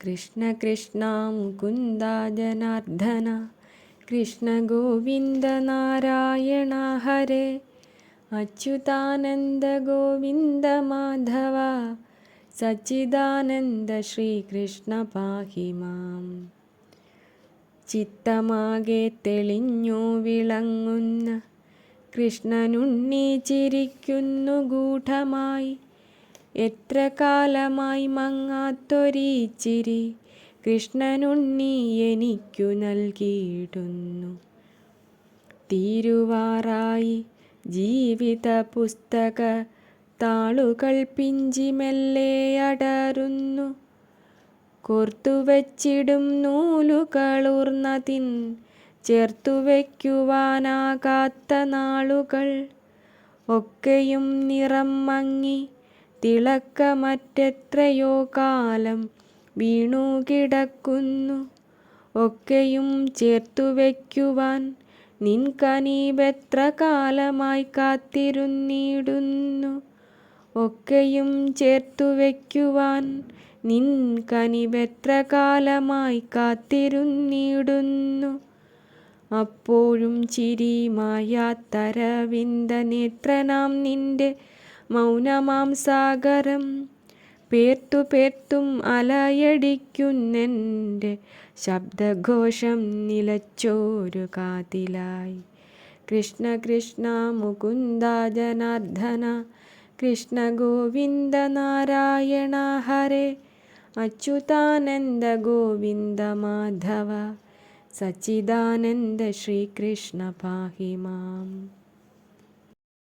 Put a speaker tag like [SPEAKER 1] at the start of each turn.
[SPEAKER 1] കൃഷ്ണ കൃഷ്ണ മുകുന്ദ കൃഷ്ണ ഗോവിന്ദ നാരായണ ഹരേ അച്യുതാനന്ദ ഗോവിന്ദ മാധവ സച്ചിദാനന്ദ ശ്രീകൃഷ്ണ പാഹി മാം. ചിത്തമാകെ തെളിഞ്ഞു വിളങ്ങുന്ന കൃഷ്ണനുണ്ണി ചിരിക്കുന്നു ഗൂഢമായി എത്ര കാലമായി മങ്ങാത്തൊരീച്ചിരി കൃഷ്ണനുണ്ണി എനിക്കു നൽകിയിടുന്നു. തീരുവാറായി ജീവിത പുസ്തക താളുകൾ പിഞ്ചിമെല്ലെ അടരുന്നു കോർത്തുവച്ചിടും നൂലുകളൂർന്നതിൻ ചേർത്തു വയ്ക്കുവാനാകാത്ത നാളുകൾ ഒക്കെയും നിറം മങ്ങി തിളക്കമറ്റെത്രയോ കാലം വീണു കിടക്കുന്നു. ഒക്കെയും ചേർത്തു വയ്ക്കുവാൻ നിൻ കനീപെത്ര കാലമായി കാത്തിരുന്നിടുന്നു. ഒക്കെയും ചേർത്തു വയ്ക്കുവാൻ നിൻ കനിവെത്ര കാലമായി കാത്തിരുന്നിടുന്നു. അപ്പോഴും ചിരി മായാത്തരവിന്ദ നേത്രനാം നിന്റെ മൗനമാം സാഗരം പേർത്തു പേർത്തും അലയടിക്കുന്നെന്റെ ശബ്ദഘോഷം നിലച്ചോരു കാതിലായി. കൃഷ്ണ കൃഷ്ണ മുകുന്ദ ജനാർദ്ദന കൃഷ്ണ ഗോവിന്ദ നാരായണ ഹരേ അച്യുതാനന്ദ ഗോവിന്ദ മാധവ സച്ചിദാനന്ദ ശ്രീകൃഷ്ണ പാഹി മാം.